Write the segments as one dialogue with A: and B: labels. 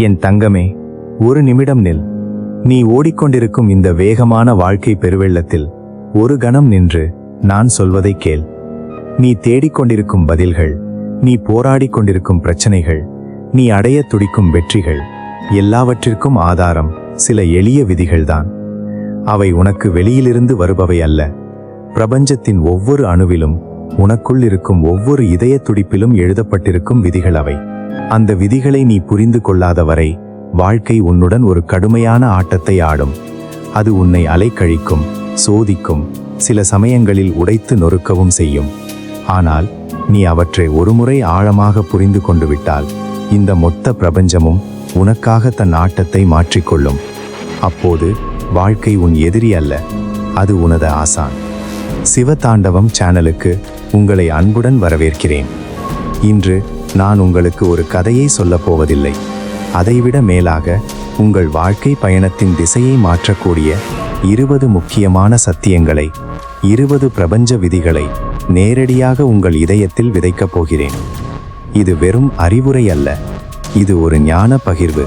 A: என் தங்கமே ஒரு நிமிடம் நில். நீ ஓடிக்கொண்டிருக்கும் இந்த வேகமான வாழ்க்கை பெருவெள்ளத்தில் ஒரு கணம் நின்று நான் சொல்வதை கேள். நீ தேடிக்கொண்டிருக்கும் பதில்கள் நீ போராடிக் கொண்டிருக்கும் பிரச்சனைகள் நீ அடையத் துடிக்கும் வெற்றிகள் எல்லாவற்றிற்கும் ஆதாரம் சில எளிய விதிகள்தான். அவை உனக்கு வெளியிலிருந்து வருபவை அல்ல. பிரபஞ்சத்தின் ஒவ்வொரு அணுவிலும் உனக்குள் இருக்கும் ஒவ்வொரு இதய துடிப்பிலும் எழுதப்பட்டிருக்கும் விதிகள் அவை. அந்த விதிகளை நீ புரிந்து கொள்ளாத வரை வாழ்க்கை உன்னுடன் ஒரு கடுமையான ஆட்டத்தை ஆடும். அது உன்னை அலைக்கழிக்கும் சோதிக்கும் சில சமயங்களில் உடைத்து நொறுக்கவும் செய்யும். ஆனால் நீ அவற்றை ஒருமுறை ஆழமாக புரிந்து கொண்டு விட்டால் இந்த மொத்த பிரபஞ்சமும் உனக்காக தன் ஆட்டத்தை மாற்றிக்கொள்ளும். அப்போது வாழ்க்கை உன் எதிரி அல்ல அது உனது ஆசான். சிவதாண்டவம் சேனலுக்கு உங்களை அன்புடன் வரவேற்கிறேன். இன்று நான் உங்களுக்கு ஒரு கதையை சொல்லப் போவதில்லை. அதைவிட மேலாக உங்கள் வாழ்க்கை பயணத்தின் திசையை மாற்றக்கூடிய இருபது முக்கியமான சத்தியங்களை இருபது பிரபஞ்ச விதிகளை நேரடியாக உங்கள் இதயத்தில் விதைக்கப் போகிறேன். இது வெறும் அறிவுரை அல்ல. இது ஒரு ஞான பகிர்வு.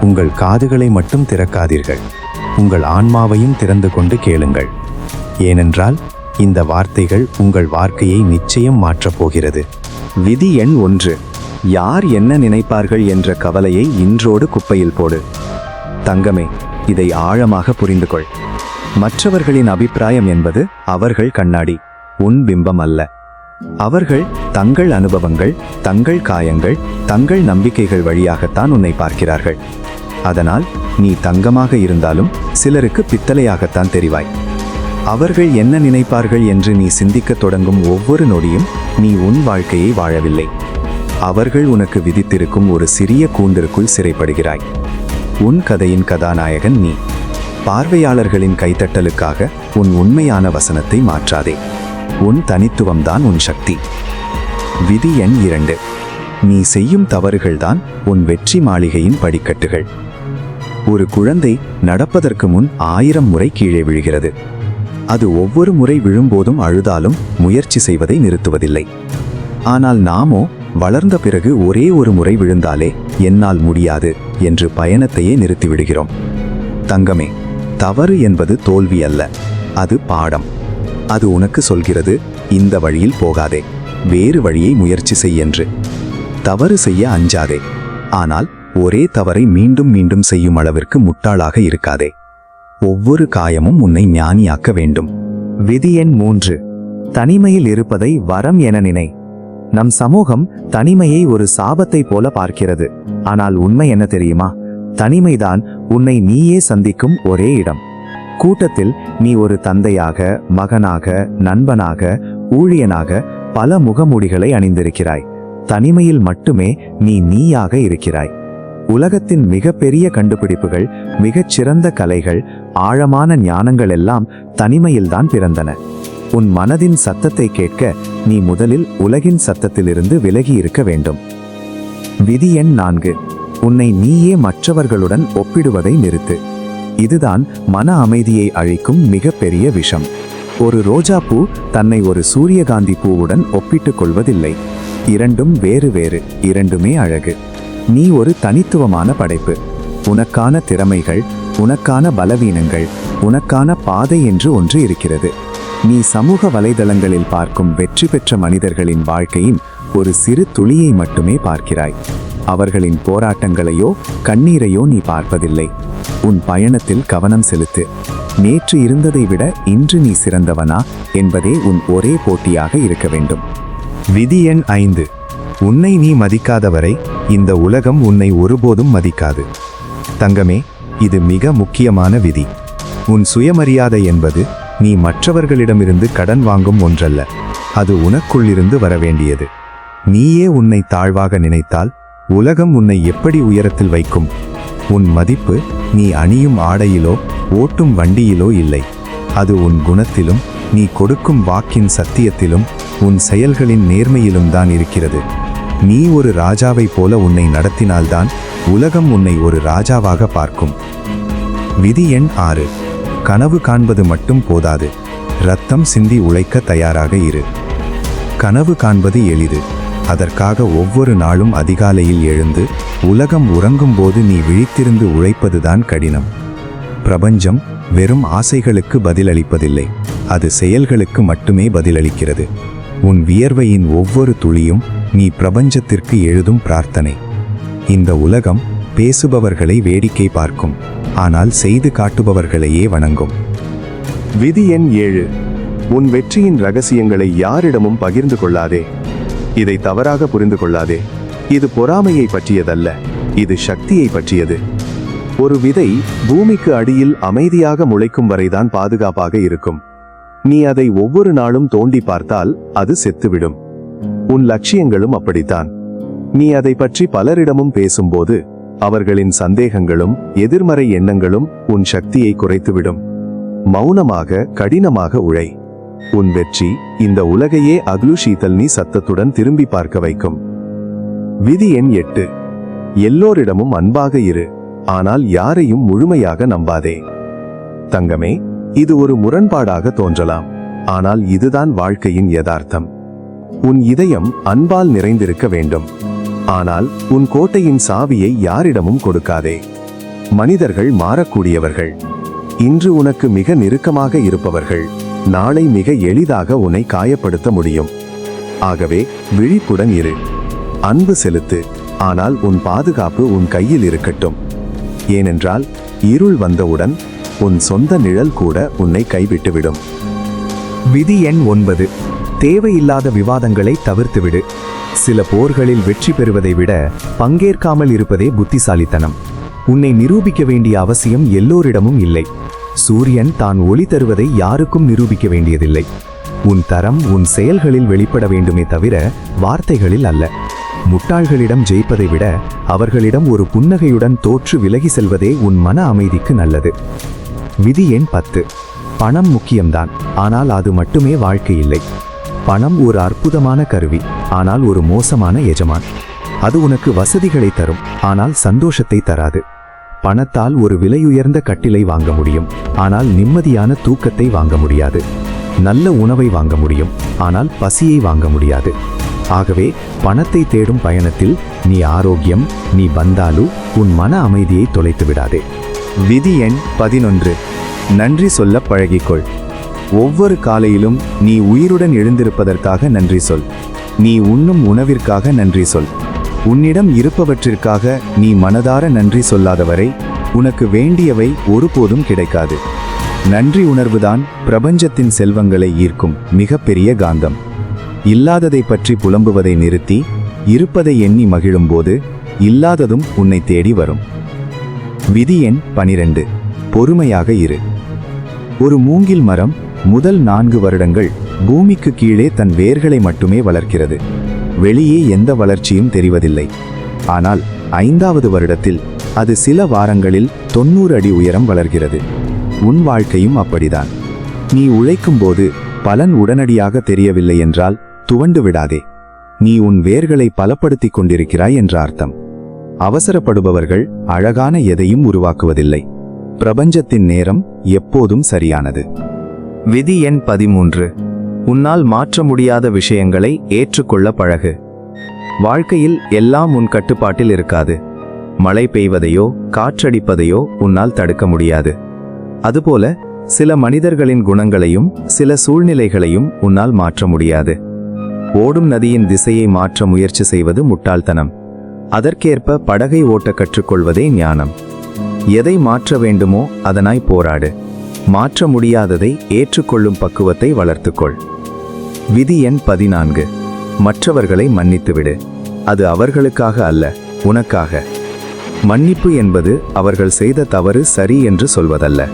A: உங்கள் காதுகளை மட்டும் திறக்காதீர்கள். உங்கள் ஆன்மாவையும் திறந்து கொண்டு கேளுங்கள். ஏனென்றால் இந்த வார்த்தைகள் உங்கள் வாழ்க்கையை நிச்சயம் மாற்றப் போகிறது. விதி எண் ஒன்று. யார் என்ன நினைப்பார்கள் என்ற கவலையை இன்றோடு குப்பையில் போடு. தங்கமே இதை ஆழமாக புரிந்து கொள். மற்றவர்களின் அபிப்பிராயம் என்பது அவர்கள் கண்ணாடி உன் பிம்பம் அல்ல. அவர்கள் தங்கள் அனுபவங்கள் தங்கள் காயங்கள் தங்கள் நம்பிக்கைகள் வழியாகத்தான் உன்னை பார்க்கிறார்கள். அதனால் நீ தங்கமாக இருந்தாலும் சிலருக்கு பித்தளையாகத்தான் தெரிவாய். அவர்கள் என்ன நினைப்பார்கள் என்று நீ சிந்திக்கத் தொடங்கும் ஒவ்வொரு நொடியும் நீ உன் வாழ்க்கையை வாழவில்லை. அவர்கள் உனக்கு விதித்திருக்கும் ஒரு சிறிய கூண்டிற்குள் சிறைப்படுகிறாய். உன் கதையின் கதாநாயகன் நீ. பார்வையாளர்களின் கைத்தட்டலுக்காக உன் உண்மையான வசனத்தை மாற்றாதே. உன் தனித்துவம்தான் உன் சக்தி. விதி எண் இரண்டு. நீ செய்யும் தவறுகள்தான் உன் வெற்றி மாளிகையின் படிக்கட்டுகள். ஒரு குழந்தை நடப்பதற்கு முன் ஆயிரம் முறை கீழே விழுகிறது. அது ஒவ்வொரு முறை விழும்போதும் அழுதாலும் முயற்சி செய்வதை நிறுத்துவதில்லை. ஆனால் நாமோ வளர்ந்த பிறகு ஒரே ஒரு முறை விழுந்தாலே என்னால் முடியாது என்று பயணத்தையே நிறுத்திவிடுகிறோம். தங்கமே தவறு என்பது தோல்வி அல்ல அது பாடம். அது உனக்கு சொல்கிறது இந்த வழியில் போகாதே வேறு வழியை முயற்சி செய் என்று. தவறு செய்ய அஞ்சாதே ஆனால் ஒரே தவறை மீண்டும் மீண்டும் செய்யும் அளவிற்கு முட்டாளாக இருக்காதே. ஒவ்வொரு காயமும் உன்னை ஞானியாக்க வேண்டும். விதி எண் மூன்று. தனிமையில் இருப்பதை வரம் என நினை. நம் சமூகம் தனிமையை ஒரு சாபத்தை போல பார்க்கிறது. ஆனால் உண்மை என்ன தெரியுமா? தனிமைதான் உன்னை நீயே சந்திக்கும் ஒரே இடம். கூட்டத்தில் நீ ஒரு தந்தையாக மகனாக நண்பனாக ஊழியனாக பல முகமூடிகளை அணிந்திருக்கிறாய். தனிமையில் மட்டுமே நீ நீயாக இருக்கிறாய். உலகத்தின் மிகப்பெரிய கண்டுபிடிப்புகள் மிகச் சிறந்த கலைகள் ஆழமான ஞானங்கள் எல்லாம் தனிமையில்தான் பிறந்தன. உன் மனதின் சத்தத்தை கேட்க நீ முதலில் உலகின் சத்தத்திலிருந்து விலகி இருக்க வேண்டும். விதி எண் நான்கு. உன்னை நீயே மற்றவர்களுடன் ஒப்பிடுவதை நிறுத்து. இதுதான் மன அமைதியை அழிக்கும் மிகப்பெரிய விஷம். ஒரு ரோஜா பூ தன்னை ஒரு சூரியகாந்தி பூவுடன் ஒப்பிட்டுக் கொள்வதில்லை. இரண்டும் வேறு வேறு இரண்டுமே அழகு. நீ ஒரு தனித்துவமான படைப்பு. உனக்கான திறமைகள் உனக்கான பலவீனங்கள் உனக்கான பாதை என்று ஒன்று இருக்கிறது. நீ சமூக வலைதளங்களில் பார்க்கும் வெற்றி பெற்ற மனிதர்களின் வாழ்க்கையின் ஒரு சிறு துளியை மட்டுமே பார்க்கிறாய். அவர்களின் போராட்டங்களையோ கண்ணீரையோ நீ பார்ப்பதில்லை. உன் பயணத்தில் கவனம் செலுத்து. நேற்று இருந்ததை விட இன்று நீ சிறந்தவனா என்பதே உன் ஒரே போட்டியாக இருக்க வேண்டும். விதி எண் ஐந்து. உன்னை நீ மதிக்காதவரை இந்த உலகம் உன்னை ஒருபோதும் மதிக்காது. தங்கமே இது மிக முக்கியமான விதி. உன் சுயமரியாதை என்பது நீ மற்றவர்களிடமிருந்து கடன் வாங்கும் ஒன்றல்ல. அது உனக்குள்ளிருந்து வரவேண்டியது. நீயே உன்னை தாழ்வாக நினைத்தால் உலகம் உன்னை எப்படி உயரத்தில் வைக்கும்? உன் மதிப்பு நீ அணியும் ஆடையிலோ ஓட்டும் வண்டியிலோ இல்லை. அது உன் குணத்திலும் நீ கொடுக்கும் வாக்கின் சத்தியத்திலும் உன் செயல்களின் நேர்மையிலும் தான் இருக்கிறது. நீ ஒரு ராஜாவைப் போல உன்னை நடத்தினால்தான் உலகம் உன்னை ஒரு ராஜாவாக பார்க்கும். விதி எண் ஆறு. கனவு காண்பது மட்டும் போதாது. ரத்தம் சிந்தி உழைக்க தயாராக இரு. கனவு காண்பது எளிது. அதற்காக ஒவ்வொரு நாளும் அதிகாலையில் எழுந்து உலகம் உறங்கும்போது நீ விழித்திருந்து உழைப்பதுதான் கடினம். பிரபஞ்சம் வெறும் ஆசைகளுக்கு பதிலளிப்பதில்லை. அது செயல்களுக்கு மட்டுமே பதிலளிக்கிறது. உன் வியர்வையின் ஒவ்வொரு துளியும் நீ பிரபஞ்சத்திற்கு எழுதும் பிரார்த்தனை. இந்த உலகம் பேசுபவர்களை வேடிக்கை பார்க்கும். ஆனால் செய்து காட்டுபவர்களையே வணங்கும்.
B: விதி எண் ஏழு. உன் வெற்றியின் ரகசியங்களை யாரிடமும் பகிர்ந்து கொள்ளாதே. இதை தவறாக புரிந்து கொள்ளாதே. இது பொறாமையை பற்றியதல்ல. இது சக்தியை பற்றியது. ஒரு விதை பூமிக்கு அடியில் அமைதியாக முளைக்கும் வரைதான் பாதுகாப்பாக இருக்கும். நீ அதை ஒவ்வொரு நாளும் தோண்டி பார்த்தால் அது செத்துவிடும். உன் லட்சியங்களும் அப்படித்தான். நீ அதை பற்றி பலரிடமும் பேசும்போது அவர்களின் சந்தேகங்களும் எதிர்மறை எண்ணங்களும் உன் சக்தியை குறைத்துவிடும். மௌனமாக கடினமாக உழை. உன் வெற்றி இந்த உலகையே அக்லு நீ சத்தத்துடன் திரும்பி பார்க்க வைக்கும். விதி எண் எட்டு. எல்லோரிடமும் அன்பாக இரு. ஆனால் யாரையும் முழுமையாக நம்பாதே. தங்கமே இது ஒரு முரண்பாடாக தோன்றலாம். ஆனால் இதுதான் வாழ்க்கையின் யதார்த்தம். உன் இதயம் அன்பால் நிறைந்திருக்க வேண்டும். ஆனால் உன் கோட்டையின் சாவியை யாரிடமும் கொடுக்காதே. மனிதர்கள் மாறக்கூடியவர்கள். இன்று உனக்கு மிக நெருக்கமாக இருப்பவர்கள். நாளை மிக எளிதாக உன்னை காயப்படுத்த முடியும். ஆகவே விழிப்புடன் இரு. அன்பு செலுத்து. ஆனால் உன் பாதுகாப்பு உன் கையில் இருக்கட்டும். ஏனென்றால் இருள் வந்தவுடன் உன் சொந்த நிழல் கூட உன்னை கைவிட்டுவிடும்.
A: விதி எண் ஒன்பது. தேவையில்லாத விவாதங்களை தவிர்த்துவிடு. சில போர்களில் வெற்றி பெறுவதை விட பங்கேற்காமல் இருப்பதே புத்திசாலித்தனம். உன்னை நிரூபிக்க வேண்டிய அவசியம் எல்லோரிடமும் இல்லை. சூரியன் தான் ஒளி தருவதை யாருக்கும் நிரூபிக்க வேண்டியதில்லை. உன் தரம் உன் செயல்களில் வெளிப்பட வேண்டுமே தவிர வார்த்தைகளில் அல்ல. முட்டாள்களிடம் ஜெயிப்பதை விட அவர்களிடம் ஒரு புன்னகையுடன் தோற்று விலகி செல்வதே உன் மன அமைதிக்கு நல்லது. விதி எண் பத்து. பணம் முக்கியம்தான். ஆனால் அது மட்டுமே வாழ்க்கை இல்லை. பணம் ஒரு அற்புதமான கருவி ஆனால் ஒரு மோசமான எஜமான். அது உனக்கு வசதிகளை தரும் ஆனால் சந்தோஷத்தை தராது. பணத்தால் ஒரு விலையுயர்ந்த கட்டிலை வாங்க முடியும் ஆனால் நிம்மதியான தூக்கத்தை வாங்க முடியாது. நல்ல உணவை வாங்க முடியும் ஆனால் பசியை வாங்க முடியாது. ஆகவே பணத்தை தேடும் பயணத்தில் நீ ஆரோக்கியம் நீ வந்தாலும் உன் மன அமைதியை தொலைத்து விடாதே விதி எண் பதினொன்று. நன்றி சொல்ல பழகிக்கொள். ஒவ்வொரு காலையிலும் நீ உயிருடன் எழுந்திருப்பதற்காக நன்றி சொல். நீ உண்ணும் உணவிற்காக நன்றி சொல். உன்னிடம் இருப்பவற்றிற்காக நீ மனதார நன்றி சொல்லாதவரை உனக்கு வேண்டியவை ஒருபோதும் கிடைக்காது. நன்றி உணர்வுதான் பிரபஞ்சத்தின் செல்வங்களை ஈர்க்கும் மிகப்பெரிய காந்தம். இல்லாததை பற்றி புலம்புவதை நிறுத்தி இருப்பதை எண்ணி மகிழும்போது இல்லாததும் உன்னை தேடி வரும். விதி எண் பனிரெண்டு. பொறுமையாக இரு. ஒரு மூங்கில் மரம் முதல் நான்கு வருடங்கள் பூமிக்கு கீழே தன் வேர்களை மட்டுமே வளர்க்கிறது. வெளியே எந்த வளர்ச்சியும் தெரிவதில்லை. ஆனால் ஐந்தாவது வருடத்தில் அது சில வாரங்களில் தொண்ணூறு அடி உயரம் வளர்கிறது. உன் வாழ்க்கையும் அப்படிதான் நீ உழைக்கும்போது பலன் உடனடியாக தெரியவில்லை என்றால் துவண்டு விடாதே. நீ உன் வேர்களை பலப்படுத்திக் கொண்டிருக்கிறாய் என்ற அர்த்தம். அவசரப்படுபவர்கள் அழகான எதையும் உருவாக்குவதில்லை. பிரபஞ்சத்தின் நேரம் எப்போதும் சரியானது. விதி எண் பதிமூன்று. உன்னால் மாற்ற முடியாத விஷயங்களை ஏற்றுக்கொள்ள பழகு. வாழ்க்கையில் எல்லாம் உன் கட்டுப்பாட்டில் இருக்காது. மழை பெய்வதையோ காற்றடிப்பதையோ உன்னால் தடுக்க முடியாது. அதுபோல சில மனிதர்களின் குணங்களையும் சில சூழ்நிலைகளையும் உன்னால் மாற்ற முடியாது. ஓடும் நதியின் திசையை மாற்ற முயற்சி செய்வது முட்டாள்தனம். அதற்கேற்ப படகை ஓட்ட கற்றுக்கொள்வதே ஞானம். எதை மாற்ற வேண்டுமோ அதனாய் போராடு. மாற்ற முடியாததை ஏற்றுக்கொள்ளும் பக்குவத்தை வளர்த்துக்கொள். விதி எண் பதினான்கு. மற்றவர்களை மன்னித்துவிடு. அது அவர்களுக்காக அல்ல உனக்காக. மன்னிப்பு என்பது அவர்கள் செய்த தவறு சரி என்று சொல்வதல்ல.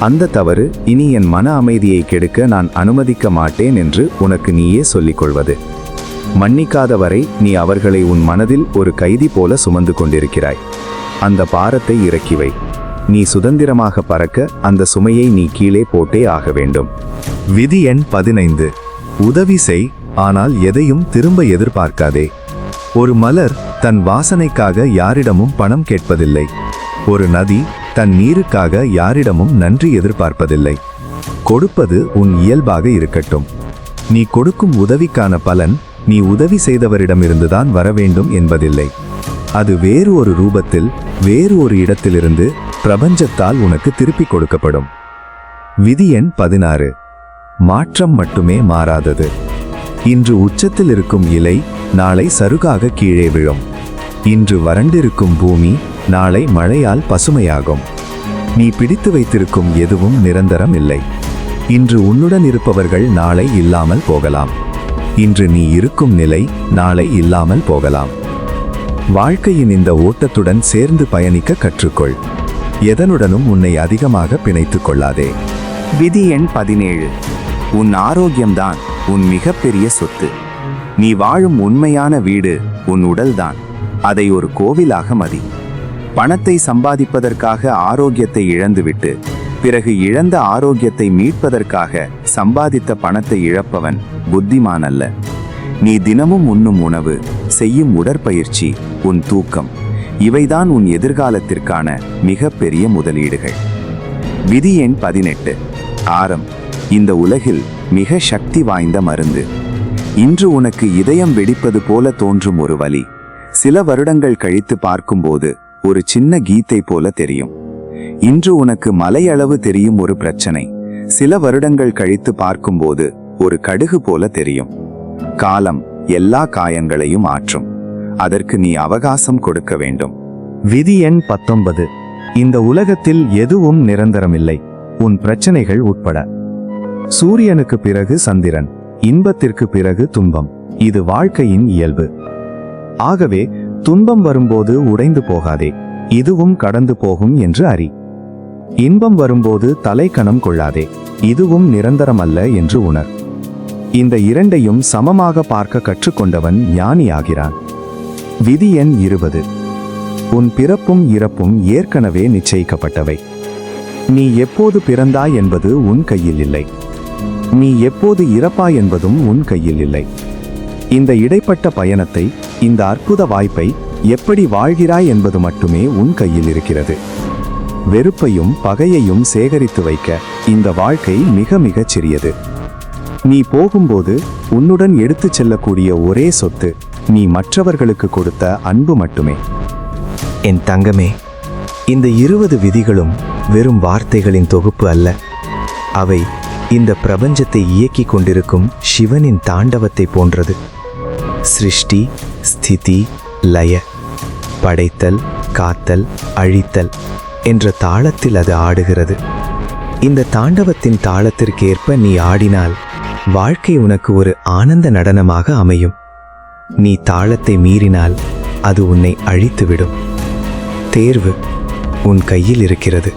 A: அந்த தவறு இனி என் மன அமைதியை கெடுக்க நான் அனுமதிக்க மாட்டேன் என்று உனக்கு நீயே சொல்லிக் கொள்வது மன்னிக்காத வரை நீ அவர்களை உன் மனதில் ஒரு கைதி போல சுமந்து கொண்டிருக்கிறாய். அந்த பாரத்தை இறக்கி வை. நீ சுதந்திரமாக பறக்க அந்த சுமையை நீ கீழே போட்டே ஆக வேண்டும். விதி எண் பதினைந்து. உதவி செய் ஆனால் எதையும் திரும்ப எதிர்பார்க்காதே. ஒரு மலர் தன் வாசனைக்காக யாரிடமும் பணம் கேட்பதில்லை. ஒரு நதி தன் நீருக்காக யாரிடமும் நன்றி எதிர்பார்ப்பதில்லை. கொடுப்பது உன் இயல்பாக இருக்கட்டும். நீ கொடுக்கும் உதவிக்கான பலன்
B: நீ உதவி செய்தவரிடமிருந்துதான் வர வேண்டும் என்பதில்லை. அது வேறு ஒரு ரூபத்தில் வேறு ஒரு இடத்திலிருந்து பிரபஞ்சத்தால் உனக்கு திருப்பிக் கொடுக்கப்படும். விதி எண் பதினாறு. மாற்றம் மட்டுமே மாறாதது. இன்று உச்சத்தில் இருக்கும் இலை நாளை சருகாக கீழே விழும். இன்று வறண்டிருக்கும் பூமி நாளை மழையால் பசுமையாகும். நீ பிடித்து வைத்திருக்கும் எதுவும் நிரந்தரம் இல்லை. இன்று உன்னுடன் இருப்பவர்கள் நாளை இல்லாமல் போகலாம். இன்று நீ இருக்கும் நிலை நாளை இல்லாமல் போகலாம். வாழ்க்கையின் இந்த ஓட்டத்துடன் சேர்ந்து பயணிக்க கற்றுக்கொள். எதனுடனும் உன்னை அதிகமாக பிணைத்துக் கொள்ளாதே.
A: விதி எண் பதினேழு. உன் ஆரோக்கியம்தான் உன் மிகப்பெரிய சொத்து. நீ வாழும் உண்மையான வீடு உன் உடல்தான். அதை ஒரு கோவிலாக மதி. பணத்தை சம்பாதிப்பதற்காக ஆரோக்கியத்தை இழந்துவிட்டு பிறகு இழந்த ஆரோக்கியத்தை மீட்பதற்காக சம்பாதித்த பணத்தை இழப்பவன் புத்திமான் அல்ல. நீ தினமும் உண்ணும் உணவு செய்யும் உடற்பயிற்சி உன் தூக்கம். இவைதான் உன் எதிர்காலத்திற்கான மிகப்பெரிய முதலீடுகள். விதி எண் பதினெட்டு. ஆரம். இந்த உலகில் மிக சக்தி வாய்ந்த மருந்து. இன்று உனக்கு இதயம் வெடிப்பது போல தோன்றும் ஒரு வழி சில வருடங்கள் கழித்து பார்க்கும்போது ஒரு சின்ன கீத்தை போல தெரியும். இன்று உனக்கு மலையளவு தெரியும் ஒரு பிரச்சனை. சில வருடங்கள் கழித்து பார்க்கும்போது ஒரு கடுகு போல தெரியும். காலம் எல்லா காயங்களையும் ஆற்றும். அதற்கு நீ அவகாசம் கொடுக்க வேண்டும்.
B: விதி எண் பத்தொன்பது. இந்த உலகத்தில் எதுவும் நிரந்தரமில்லை. உன் பிரச்சனைகள் உட்பட. சூரியனுக்கு பிறகு சந்திரன். இன்பத்திற்கு பிறகு துன்பம். இது வாழ்க்கையின் இயல்பு. ஆகவே துன்பம் வரும்போது உடைந்து போகாதே. இதுவும் கடந்து போகும் என்று அறி. இன்பம் வரும்போது தலைக்கணம் கொள்ளாதே. இதுவும் நிரந்தரமல்ல என்று உணர். இந்த இரண்டையும் சமமாக பார்க்க கற்றுக்கொண்டவன் ஞானியாகிறான். விதி எண் இருபது. உன் பிறப்பும் இறப்பும் ஏற்கனவே நிச்சயிக்கப்பட்டவை. நீ எப்போது பிறந்தாய் என்பது உன் கையில் இல்லை. நீ எப்போது இறப்பாய் என்பதும் உன் கையில் இல்லை. இந்த இடைப்பட்ட பயணத்தை இந்த அற்புத வாய்ப்பை எப்படி வாழ்கிறாய் என்பது மட்டுமே உன் கையில் இருக்கிறது. வெறுப்பையும் பகையையும் சேகரித்து வைக்க இந்த வாழ்க்கை மிக மிகச் சிறியது. நீ போகும்போது உன்னுடன் எடுத்துச் செல்லக்கூடிய ஒரே சொத்து நீ மற்றவர்களுக்கு கொடுத்த அன்பு மட்டுமே.
A: என் தங்கமே இந்த இருபது விதிகளும் வெறும் வார்த்தைகளின் தொகுப்பு அல்ல. அவை இந்த பிரபஞ்சத்தை இயக்கிக் கொண்டிருக்கும் சிவனின் தாண்டவத்தை போன்றது. சிருஷ்டி ஸ்திதி லய படைத்தல் காத்தல் அழித்தல் என்ற தாளத்தில் அது ஆடுகிறது. இந்த தாண்டவத்தின் தாளத்திற்கேற்ப நீ ஆடினால் வாழ்க்கை உனக்கு ஒரு ஆனந்த நடனமாக அமையும். நீ தாளத்தை மீறினால் அது உன்னை அழித்துவிடும். தேர்வு உன் கையில் இருக்கிறது.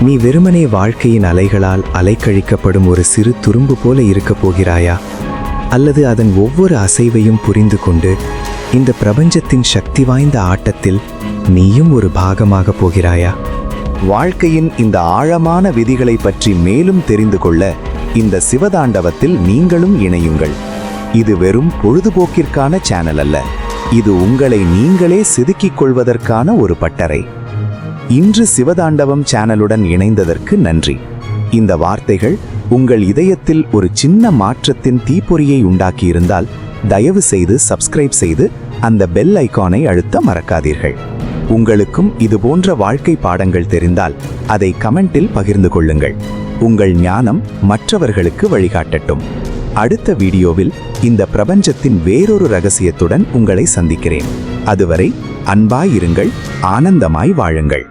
A: நீ வெறுமனே வாழ்க்கையின் அலைகளால் அலைக்கழிக்கப்படும் ஒரு சிறு துரும்பு போல இருக்கப் போகிறாயா? அல்லது அதன் ஒவ்வொரு அசைவையும் புரிந்து கொண்டு இந்த பிரபஞ்சத்தின் சக்தி வாய்ந்த ஆட்டத்தில் நீயும் ஒரு பாகமாக போகிறாயா?
B: வாழ்க்கையின் இந்த ஆழமான விதிகளை பற்றி மேலும் தெரிந்து கொள்ள இந்த சிவதாண்டவத்தில் நீங்களும் இணையுங்கள். இது வெறும் பொழுதுபோக்கிற்கான சேனல் அல்ல. இது உங்களை நீங்களே செதுக்கிக் கொள்வதற்கான ஒரு பட்டறை. இன்று சிவதாண்டவம் சேனலுடன் இணைந்ததற்கு நன்றி. இந்த வார்த்தைகள் உங்கள் இதயத்தில் ஒரு சின்ன மாற்றத்தின் தீப்பொறியை உண்டாக்கியிருந்தால் தயவு செய்து சப்ஸ்கிரைப் செய்து அந்த பெல் ஐகானை அழுத்த மறக்காதீர்கள். உங்களுக்கும் இது போன்ற வாழ்க்கை பாடங்கள் தெரிந்தால் அதை கமெண்டில் பகிர்ந்து கொள்ளுங்கள். உங்கள் ஞானம் மற்றவர்களுக்கு வழிகாட்டட்டும். அடுத்த வீடியோவில் இந்த பிரபஞ்சத்தின் வேறொரு ரகசியத்துடன் உங்களை சந்திக்கிறேன். அதுவரை அன்பாயிருங்கள் ஆனந்தமாய் வாழுங்கள்.